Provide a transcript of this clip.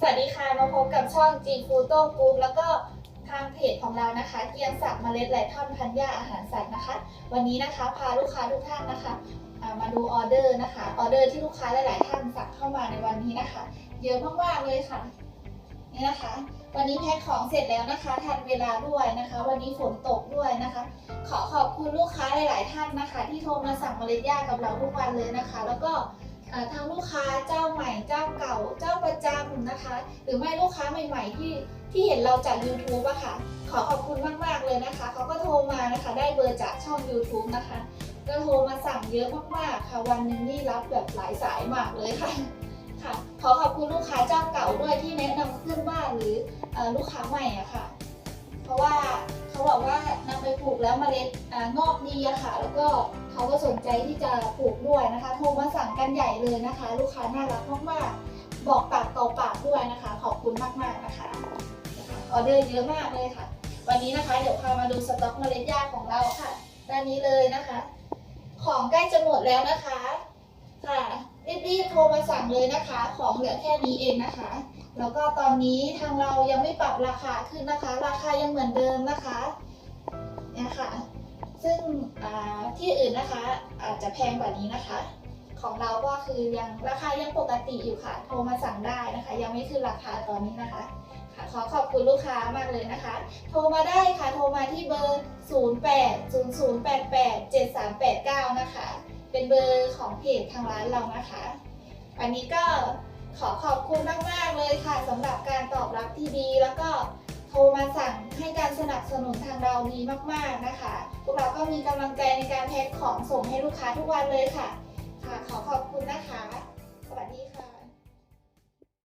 สวัสดีค่ะมาพบกับช่อง G f o o d o Group แล้วก็ทางเพจของเรานะคะเกียงศักเมล็ดไหลท่อนพันธุ์หญ้าอาหารสัตว์นะคะ วันนี้นะคะพาลูกค้าทุกท่านนะคะามาดูออเดอร์นะคะออเดอร์ที่ลูกค้าหลาย ๆ ท่านสั่งเข้ามาในวันนี้นะคะ เยอะมากๆเลยค่ะนี่นะคะ วันนี้แพ็คของเสร็จแล้วนะคะทันเวลาด้วยนะคะ วันนี้ฝนตกด้วยนะคะ ขอขอบคุณลูกค้าหลาย ๆ ท่านนะคะ ที่โทรมาสั่งเมล็ดหญ้ากับเราทุกวันเลยนะคะ แล้วก็อ่าทั้งลูกค้าเจ้าใหม่เจ้าเก่าเจ้า ประจำนะคะ หรือไม่ลูกค้าใหม่ ๆ ที่ที่เห็นเราจาก YouTube อะค่ะ ขอขอบคุณมากๆเลยนะคะ เขาก็โทรมานะคะ ได้เบอร์จากช่อง YouTube นะคะก็โทรมาสั่งเยอะมากๆค่ะ วันหนึ่งนี่รับแบบหลายสายมากเลยค่ะค่ะ ขอขอบคุณลูกค้าเจ้าเก่าด้วยที่แนะนำเพื่อนบ้านหรืออลูกค้าใหม่อะค่ะ เพราะว่าเขาบอกว่านำไปปลูกแล้วเมล็ดงอกดีอะค่ะ แล้วก็เขาก็สนใจที่จะปลูกด้วยนะคะ โทรมาสั่งกันใหญ่เลยนะคะ ลูกค้าน่ารักมากๆบอกต่อ นะคะ ขอบคุณมากๆนะคะออเดอร์เยอะมากเลยค่ะ วันนี้นะคะ เดี๋ยวพามาดูสต็อกเมล็ดหญ้าของเราค่ะ ด้านนี้เลยนะคะ ของใกล้จะหมดแล้วนะคะ ค่ะรีบๆโทรมาสั่งเลยนะคะ ของเหลือแค่นี้เองนะคะ แล้วก็ตอนนี้ทางเรายังไม่ปรับราคาขึ้นนะคะ ราคายังเหมือนเดิมนะคะเนี่ยค่ะซึ่งที่อื่นนะคะอาจจะแพงกว่านี้นะคะ ของเราก็คือยังราคายังปกติอยู่ค่ะ โทรมาสั่งได้ นะคะ ยังไม่ขึ้นราคาตอนนี้นะคะค่ะขอขอบคุณลูกค้ามากเลยนะคะ โทรมาได้ค่ะ โทรมาที่เบอร์ 08 0088 7389 นะคะ เป็นเบอร์ของเพจทางร้านเรานะคะ วันนี้ก็ขอขอบคุณมากๆเลยค่ะสำหรับการตอบรับที่ดี แล้วก็โทรมาสั่งให้การสนับสนุนทางเราดีมากๆนะคะ พวกเราก็มีกำลังใจในการแพ็คของส่งให้ลูกค้าทุกวันเลยค่ะค่ะขอขอบคุณนะคะสวัสดีค่ะ